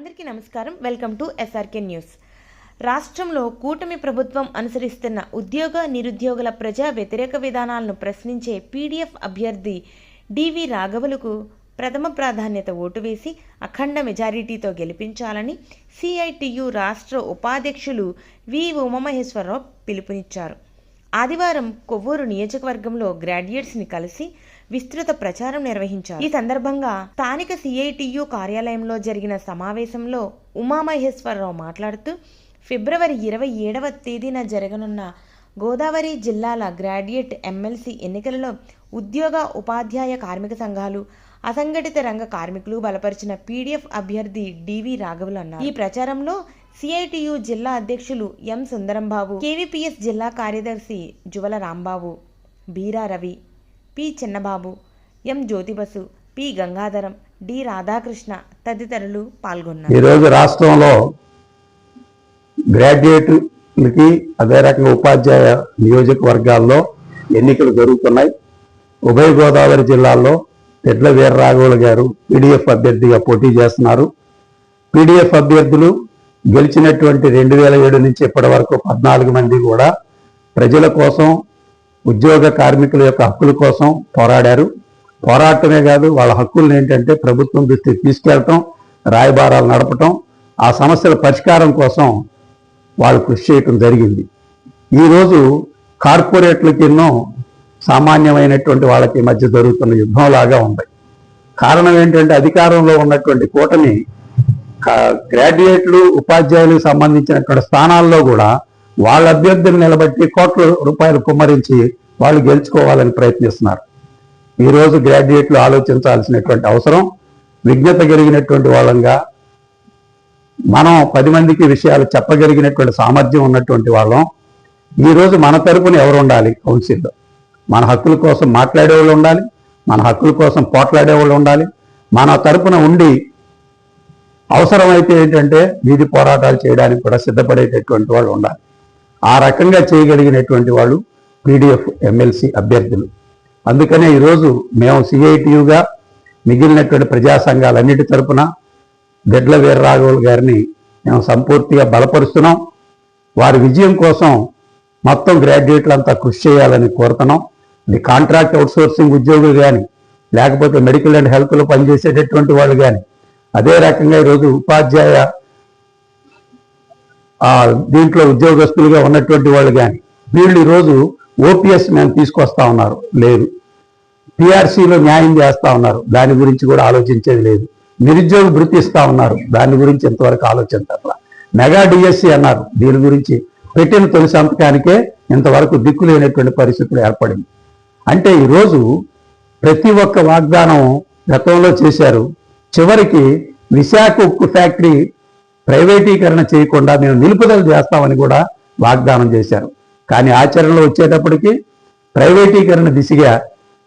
నమస్కారం. Welcome to SRK news. రాష్ట్రంలో కూటమి ప్రభుత్వం అనుసరిస్తున్న ఉద్యోగ నిరుద్యోగుల ప్రజా వ్యతిరేక విధానాలను ప్రశ్నించే పీడీఎఫ్ అభ్యర్థి డివి రాఘవులకు ప్రథమ ప్రాధాన్యత ఓటు వేసి అఖండ మెజారిటీతో గెలిపించాలని సిఐటియు రాష్ట్ర ఉపాధ్యక్షులు వి. ఉమామహేశ్వరరావు పిలుపునిచ్చారు. ఆదివారం కొవ్వూరు నియోజకవర్గంలో గ్రాడ్యుయేట్స్ని కలిసి విస్తృత ప్రచారం నిర్వహించారు. ఈ సందర్భంగా స్థానిక సిఐటియు కార్యాలయంలో జరిగిన సమావేశంలో ఉమామహేశ్వరరావు మాట్లాడుతూ ఫిబ్రవరి ఇరవై ఏడవ తేదీన జరగనున్న గోదావరి జిల్లాల గ్రాడ్యుయేట్ ఎమ్మెల్సీ ఎన్నికలలో ఉద్యోగ ఉపాధ్యాయ కార్మిక సంఘాలు అసంఘటిత రంగ కార్మికులు బలపరిచిన పీడీఎఫ్ అభ్యర్థి డివి రాఘవులు అన్నారు. ఈ ప్రచారంలో సిఐటియు జిల్లా అధ్యక్షులు ఎం సుందరంబాబు కేవీపీఎస్ జిల్లా కార్యదర్శి Juvala Rambabu Beera Ravi P Chinnababu M Jyotibasu P Gangadharam D Radhakrishna తదితరులు పాల్గొన్నారు. ఈరోజు రాష్ట్రంలో గ్రాడ్యుయేట్లకి అదే రకంగా ఉపాధ్యాయ నియోజకవర్గాల్లో ఎన్నికలు జరుగుతున్నాయి. ఉభయ గోదావరి జిల్లాల్లో తెడ్ల వీరరాఘవులు గారు పీడిఎఫ్ అభ్యర్థిగా పోటీ చేస్తున్నారు. పీడిఎఫ్ అభ్యర్థులు గెలిచినటువంటి రెండు వేల ఏడు నుంచి ఇప్పటి వరకు పద్నాలుగు మంది కూడా ప్రజల కోసం ఉద్యోగ కార్మికుల యొక్క హక్కుల కోసం పోరాడారు. పోరాటమే కాదు వాళ్ళ హక్కులను ఏంటంటే ప్రభుత్వం దృష్టికి తీసుకెళ్ళటం రాయబారాలు నడపటం ఆ సమస్యల పరిష్కారం కోసం వాళ్ళు కృషి చేయటం జరిగింది. ఈరోజు కార్పొరేట్లకి ఎన్నో సామాన్యమైనటువంటి వాళ్ళకి మధ్య జరుగుతున్న యుద్ధంలాగా ఉంది. కారణం ఏంటంటే అధికారంలో ఉన్నటువంటి కూటమి గ్రాడ్యుయేట్లు ఉపాధ్యాయులకు సంబంధించినటువంటి స్థానాల్లో కూడా వాళ్ళ అభ్యర్థులు నిలబెట్టి కోట్ల రూపాయలు కుమ్మరించి వాళ్ళు గెలుచుకోవాలని ప్రయత్నిస్తున్నారు. ఈరోజు గ్రాడ్యుయేట్లు ఆలోచించాల్సినటువంటి అవసరం విజ్ఞత కలిగినటువంటి వాళ్ళంగా మనం పది మందికి విషయాలు చెప్పగలిగినటువంటి సామర్థ్యం ఉన్నటువంటి వాళ్ళం. ఈరోజు మన తరపున ఎవరు ఉండాలి? కౌన్సిల్లో మన హక్కుల కోసం మాట్లాడే వాళ్ళు ఉండాలి మన హక్కుల కోసం పోట్లాడే వాళ్ళు ఉండాలి. మన తరపున ఉండి అవసరమైతే ఏంటంటే వీధి పోరాటాలు చేయడానికి కూడా సిద్ధపడేటటువంటి వాళ్ళు ఉండాలి. ఆ రకంగా చేయగలిగినటువంటి వాళ్ళు పీడిఎఫ్ ఎమ్మెల్సీ అభ్యర్థులు. అందుకనే ఈరోజు మేము సిఐటియుగా మిగిలినటువంటి ప్రజా సంఘాలన్నిటి తరపున దెడ్ల వీర్రాఘవులు గారిని మేము సంపూర్తిగా బలపరుస్తున్నాం. వారి విజయం కోసం మొత్తం గ్రాడ్యుయేట్లంతా కృషి చేయాలని కోరుతున్నాం. ఇది కాంట్రాక్ట్ అవుట్సోర్సింగ్ ఉద్యోగులు కానీ లేకపోతే మెడికల్ అండ్ హెల్త్లో పనిచేసేటటువంటి వాళ్ళు కానీ అదే రకంగా ఈరోజు ఉపాధ్యాయ దీంట్లో ఉద్యోగస్తులుగా ఉన్నటువంటి వాళ్ళు కానీ వీళ్ళు ఈరోజు ఓపీఎస్ మేము తీసుకొస్తా ఉన్నారు? లేదు. పిఆర్సీలో న్యాయం చేస్తా ఉన్నారు. దాని గురించి కూడా ఆలోచించేది లేదు. నిరుద్యోగ భృతి ఇస్తా ఉన్నారు. దాని గురించి ఇంతవరకు ఆలోచించట్లా? మెగా డిఎస్సి అన్నారు. దీని గురించి పెట్టిన తొలి సంతకానికే ఇంతవరకు దిక్కు లేనటువంటి పరిస్థితులు ఏర్పడింది. అంటే ఈరోజు ప్రతి ఒక్క వాగ్దానం గతంలో చేశారు. చివరికి విశాఖ ఉక్కు ఫ్యాక్టరీ ప్రైవేటీకరణ చేయకుండా మేము నిలుపుదల చేస్తామని కూడా వాగ్దానం చేశారు. కానీ ఆచరణలో వచ్చేటప్పటికి ప్రైవేటీకరణ దిశగా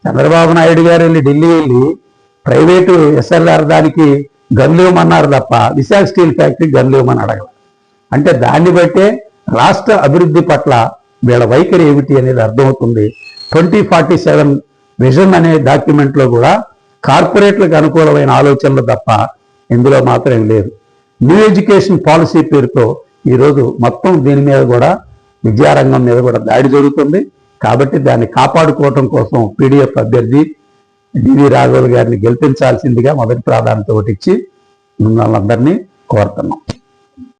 చంద్రబాబు నాయుడు గారు వెళ్ళి ఢిల్లీ వెళ్ళి ప్రైవేటు ఎస్ఎల్ఆర్ దానికి గన్లేమన్నారు తప్ప విశాఖ స్టీల్ ఫ్యాక్టరీ గన్లేమని అడగల. అంటే దాన్ని బట్టే రాష్ట్ర అభివృద్ధి పట్ల వీళ్ళ వైఖరి ఏమిటి అనేది అర్థమవుతుంది. ట్వంటీ ఫార్టీ సెవెన్ విజన్ అనే డాక్యుమెంట్లో కూడా కార్పొరేట్లకు అనుకూలమైన ఆలోచనలు తప్ప ఇందులో మాత్రం లేదు. న్యూ ఎడ్యుకేషన్ పాలసీ పేరుతో ఈరోజు మొత్తం దీని మీద కూడా విద్యారంగం మీద కూడా దాడి జరుగుతుంది. కాబట్టి దాన్ని కాపాడుకోవటం కోసం పీడిఎఫ్ అభ్యర్థి డివి రాఘవులు గారిని గెలిపించాల్సిందిగా మొదటి ప్రాధాన్యత ఒకటిచ్చి మిమ్మల్ని అందరినీ కోరుతున్నాం.